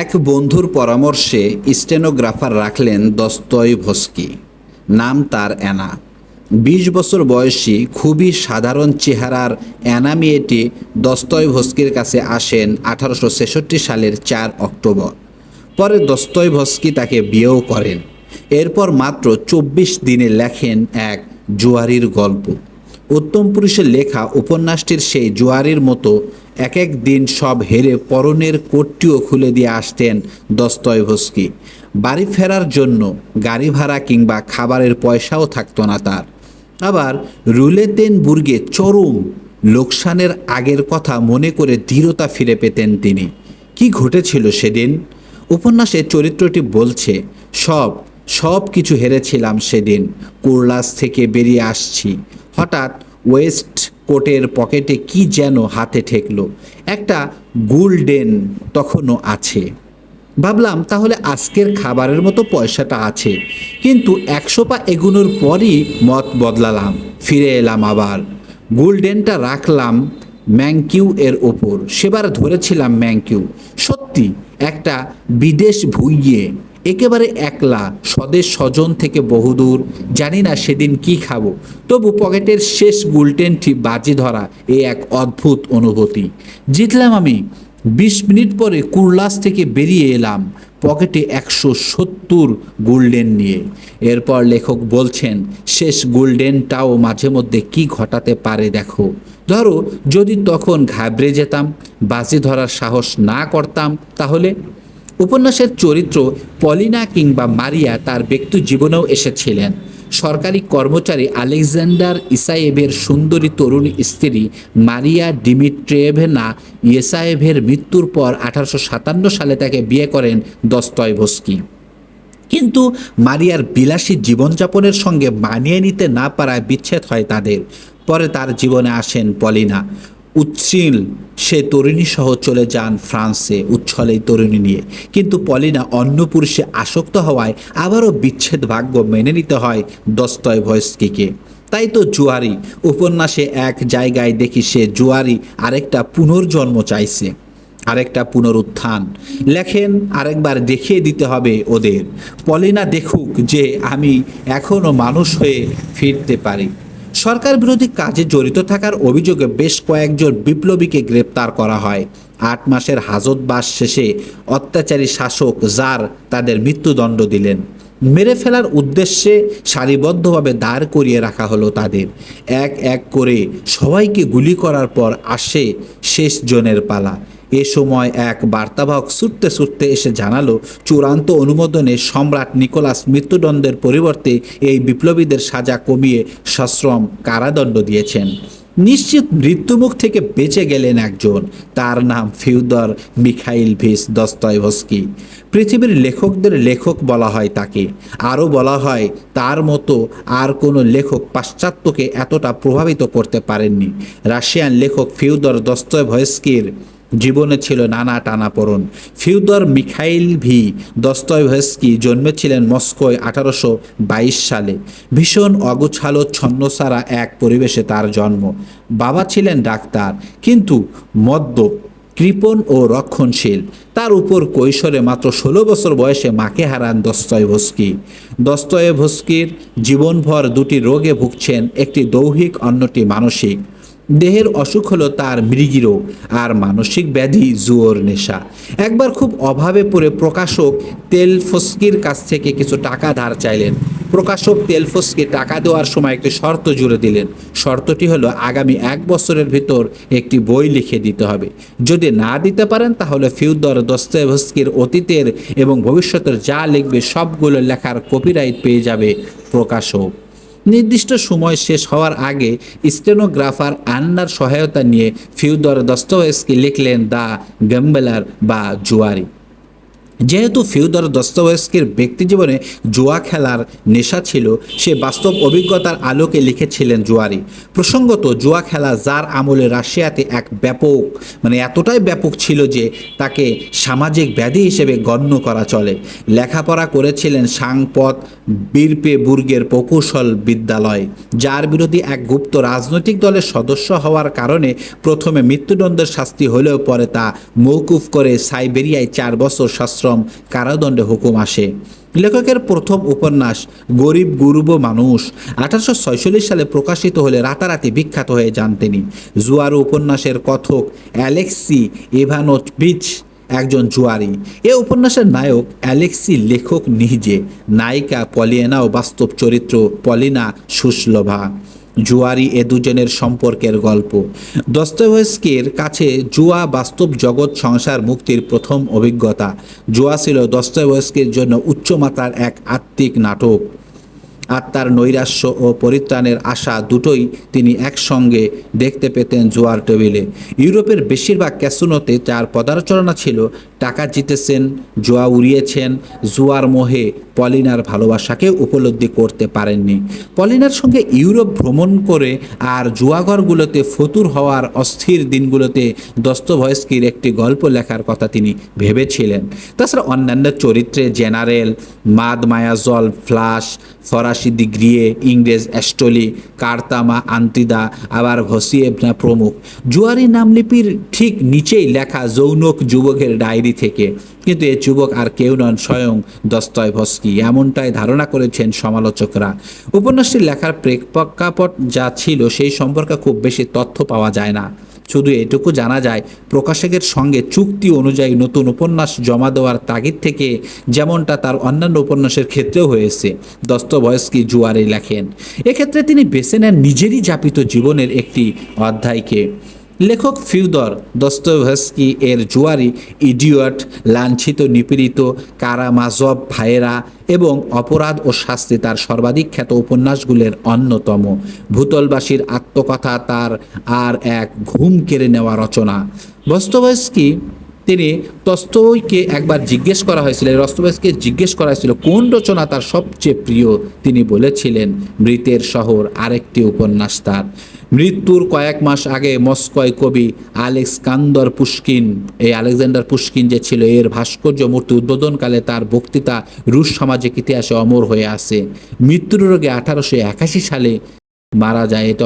এক বন্ধুর পরামর্শে স্টেনোগ্রাফার রাখলেন দস্তয় ভস্কি নাম তার অ্যানা। বিশ বছর বয়সী খুবই সাধারণ চেহারার অ্যানা মেয়েটি দস্তয় ভস্কির কাছে আসেন আঠারোশো ছেষট্টি সালের চার অক্টোবর। পরে দস্তয় ভস্কি তাকে বিয়েও করেন। এরপর মাত্র চব্বিশ দিনে লেখেন এক জুয়ারির গল্প। উত্তম পুরুষের লেখা উপন্যাসটির সেই জুয়ারির মতো এক এক দিন সব হেরে পরনের কোটটিও খুলে দিয়ে আসতেন দস্তয়ভস্কি। বাড়ি ফেরার জন্য গাড়ি ভাড়া কিংবা খাবারের পয়সাও থাকতো না তার। আবার রুলেতেনবুর্গে চরম লোকসানের আগের কথা মনে করে দৃঢ়তা ফিরে পেতেন তিনি। কি ঘটেছিল সেদিন? উপন্যাসে চরিত্রটি বলছে, সব সব কিছু হেরেছিলাম সেদিন, কুরলাস থেকে বেরিয়ে আসছি। হঠাৎ ওয়েস্ট কোটের পকেটে কি যেন হাতে ঠেকলো। একটা গোল্ডেন তখনও আছে। ভাবলাম, তাহলে আজকের খাবারের মতো পয়সাটা আছে। কিন্তু একশো পা এগুনোর পরই মত বদলালাম। ফিরে এলাম আবার। গোল্ডেনটা রাখলাম ম্যাংকিউ এর ওপর। সেবার ধরেছিলাম ম্যাংকিউ। সত্যি, একটা বিদেশ ভুইয়ে একেবারে একলা, স্বদেশ স্বজন থেকে বহুদূর, জানি না সেদিন কি খাব। তবু পকেটের শেষ গুলটেনটি বাজি ধরা এ এক অদ্ভুত অনুভূতি। জিতলাম আমি। বিশ মিনিট পরে কুরলাস থেকে বেরিয়ে এলাম পকেটে একশো সত্তর গোল্ডেন নিয়ে। এরপর লেখক বলছেন, শেষ গোল্ডেনটাও মাঝে মধ্যে কি ঘটাতে পারে দেখো। ধরো, যদি তখন ঘাবড়ে যেতাম, বাজি ধরার সাহস না করতাম, তাহলে উপন্যাসের চরিত্র পলিনা কিংবা মারিয়া তার ব্যক্তি জীবনেও এসেছিলেন। সরকারি কর্মচারী আলেকজান্ডার ইসায়েভের সুন্দরী তরুণী স্ত্রী মারিয়া ডিমিট্রেভেনা ইয়েসায়েভের মৃত্যুর পর আঠারোশো সাতান্ন সালে তাকে বিয়ে করেন দস্তয়ভস্কি। কিন্তু মারিয়ার বিলাসী জীবনযাপনের সঙ্গে মানিয়ে নিতে না পারায় বিচ্ছেদ হয় তাদের। পরে তার জীবনে আসেন পলিনা। উচ্ছৃল সে তরুণী সহ চলে যান ফ্রান্সে। এই তরুণী নিয়ে। কিন্তু পলিনা অন্য পুরুষে আসক্ত হওয়ায় আবারও বিচ্ছেদ ভাগ্য মেনে নিতে হয় দস্তয় ভয়স্কিকে তাই তো জুয়ারি, উপন্যাসে এক জায়গায় দেখি সে জুয়ারি আরেকটা পুনর্জন্ম চাইছে, আরেকটা পুনরুত্থান। লেখেন, আরেকবার দেখিয়ে দিতে হবে ওদের। পলিনা দেখুক যে আমি এখনও মানুষ হয়ে ফিরতে পারি। সরকার বিরোধী কাজে জড়িত থাকার অভিযোগে বেশ কয়েকজন বিপ্লবীকে গ্রেপ্তার করা হয়। আট মাসের হাজতবাস শেষে অত্যাচারী শাসক জার তাদের মৃত্যুদণ্ড দিলেন। মেরে ফেলার উদ্দেশ্যে সারিবদ্ধভাবে দাঁড় করিয়ে রাখা হলো তাদের। এক এক করে সবাইকে গুলি করার পর আসে শেষ জনের পালা। এ সময় এক বার্তাবাহক ছুটতে ছুটতে এসে জানালো, চূড়ান্ত অনুমোদনে সম্রাট নিকোলাস মৃত্যুদণ্ডের পরিবর্তে এই বিপ্লবীদের সাজা কমিয়ে সশ্রম কারাদণ্ড দিয়েছেন। নিশ্চিত মৃত্যুমুখ থেকে বেঁচে গেলেন একজন। তার নাম ফিউদর মিখাইল ভিস দস্তয়ভস্কি। পৃথিবীর লেখকদের লেখক বলা হয় তাকে। আরও বলা হয়, তার মতো আর কোনো লেখক পাশ্চাত্যকে এতটা প্রভাবিত করতে পারেননি। রাশিয়ান লেখক ফিউদর দস্তয়ভস্কির জীবনে ছিল নানা টানাপোড়ন। ফিউদর মিখাইল ভি দস্তয়ভস্কি জন্মেছিলেন মস্কোয় আঠারোশো বাইশ সালে। ভীষণ অগোছালো ছন্নসারা এক পরিবেশে তার জন্ম। বাবা ছিলেন ডাক্তার, কিন্তু মদ্য, কৃপণ ও রক্ষণশীল। তার উপর কৈশোরে মাত্র ষোলো বছর বয়সে মাকে হারান দস্তয়ভস্কি। দস্তয়ভস্কির জীবনভর দুটি রোগে ভুগছেন একটি দৌহিক, অন্যটি মানসিক। দেহের অসুখ হলো তার মৃগী রোগ আর মানসিক ব্যাধি জুয়োর নেশা। একবার খুব অভাবে পড়ে প্রকাশক তেলফস্কির কাছ থেকে কিছু টাকা ধার চাইলেন। প্রকাশক তেলফস্কি টাকা দেওয়ার সময় একটি শর্ত জুড়ে দিলেন। শর্তটি হলো আগামী এক বছরের ভিতর একটি বই লিখে দিতে হবে। যদি না দিতে পারেন তাহলে ফিউদর দস্তয়েভস্কির অতীতের এবং ভবিষ্যতের যা লিখবে সবগুলো লেখার কপিরাইট পেয়ে যাবে প্রকাশক। নির্দিষ্ট সময় শেষ হওয়ার আগে স্টেনোগ্রাফার আন্নার সহায়তা নিয়ে ফিউদর দস্তকে লিখলেন দ্য গ্যাম্বেলার বা জুয়ারি। যেহেতু ফিউদর দস্তয়েস্কির ব্যক্তিজীবনে জুয়া খেলার নেশা ছিল, সে বাস্তব অভিজ্ঞতার আলোকে লিখেছিলেন জুয়ারি। প্রসঙ্গত, জুয়া খেলা যার আমলে রাশিয়াতে এক ব্যাপক মানে এতটাই ব্যাপক ছিল যে তাকে সামাজিক ব্যাধি হিসেবে গণ্য করা চলে। লেখাপড়া করেছিলেন সাংপথ বীরপেবুর্গের প্রকৌশল বিদ্যালয়, যার বিরোধী এক গুপ্ত রাজনৈতিক দলের সদস্য হওয়ার কারণে প্রথমে মৃত্যুদণ্ডের শাস্তি হলেও পরে তা মৌকুফ করে সাইবেরিয়ায় চার বছর সশ্রম কারাদণ্ডে হুকুম আসে। লেখকের প্রথম উপন্যাস, গরিব গুরুব মানুষ, আঠারোশো সালে প্রকাশিত হলে রাতারাতি বিখ্যাত হয়ে যান তিনি। জুয়ার উপন্যাসের কথক অ্যালেক্সি ইভানোভিচ একজন জুয়ারি। এ উপন্যাসের নায়ক অ্যালেক্সি লেখক নিজে। নায়িকা পলিয়েনা ও বাস্তব চরিত্র পলিনা সুশ্লোভা। জুয়ারি এ দুজনের সম্পর্কের গল্প। দস্তয়েভস্কির কাছে জুয়া বাস্তব জগৎ সংসার মুক্তির প্রথম অভিজ্ঞতা। জুয়া ছিল দস্তয়েভস্কির জন্য উচ্চমাত্রার এক আত্মিক নাটক। আত্মার নৈরাশ্য ও পরিত্রাণের আশা দুটোই তিনি একসঙ্গে দেখতে পেতেন জুয়ার টেবিলে। ইউরোপের বেশিরভাগ ক্যাসিনোতে যার পদার্চনা ছিল, টাকা জিতেছেন, জোয়া উড়িয়েছেন, জুয়ার মোহে পলিনার ভালোবাসাকে উপলব্ধি করতে পারেননি। পলিনার সঙ্গে ইউরোপ ভ্রমণ করে আর জুয়াঘরগুলোতে ফতুর হওয়ার অস্থির দিনগুলোতে দস্তভয়স্কির একটি গল্প লেখার কথা তিনি ভেবেছিলেন। তাছাড়া অন্যান্য চরিত্রে জেনারেল, মাদ মায়াজল, ফ্লাশ, ফরাসি দিগ্রিয়ে ইংরেজ অ্যাস্টলি কার্তামা আন্তিদা আবার ভসিয়েবনা প্রমুখ। জুয়ারি নামলিপির ঠিক নিচেই লেখা যৌনক যুবকের ডায়েরি থেকে। কিন্তু এ যুবক আর কেউ নন, স্বয়ং দস্তয় ভস্কি এমনটাই ধারণা করেছেন সমালোচকরা। উপন্যাসটি লেখার প্রেক্ষাপট যা ছিল সেই সম্পর্কে খুব বেশি তথ্য পাওয়া যায় না। শুধু এটুকু জানা যায়, প্রকাশকের সঙ্গে চুক্তি অনুযায়ী নতুন উপন্যাস জমা দেওয়ার তাগিদ থেকে যেমনটা তার অন্যান্য উপন্যাসের ক্ষেত্রেও হয়েছে দস্তভয়স্কি জুয়ারে লেখেন। এক্ষেত্রে তিনি বেছে নেন নিজেরই যাপিত জীবনের একটি অধ্যায়কে। লেখক ফিউদর দস্তভস্কি এর জুয়ারি, ইডিয়ট, লাঞ্ছিত, নিপীড়িত, কারামাজব ভাইয়েরা এবং অপরাধ ও শাস্তি তার সর্বাধিক খ্যাত উপন্যাসগুলির অন্যতম। ভূতলবাসীর আত্মকথা তার আর এক ঘুম কেড়ে নেওয়া রচনা। দস্তভস্কি, তিনি তস্তইকে একবার জিজ্ঞেস করা হয়েছিল রস্তবেসকে জিজ্ঞেস করা হয়েছিল, কোন রচনা তার সবচেয়ে প্রিয়? তিনি বলেছিলেন, মৃতের শহর আরেকটি উপন্যাস তার। মৃত্যুর কয়েক মাস আগে মস্কয় কবি আলেক্স কান্দর পুষ্কিন, এই আলেকজান্ডার পুষ্কিন যে ছিল, এর ভাস্কর্য মূর্তি উদ্বোধনকালে তার বক্তৃতা রুশ সামাজিক ইতিহাসে অমর হয়ে আছে। মৃত্যুর রোগে আঠারোশো একাশি সালে মারা যায় এটা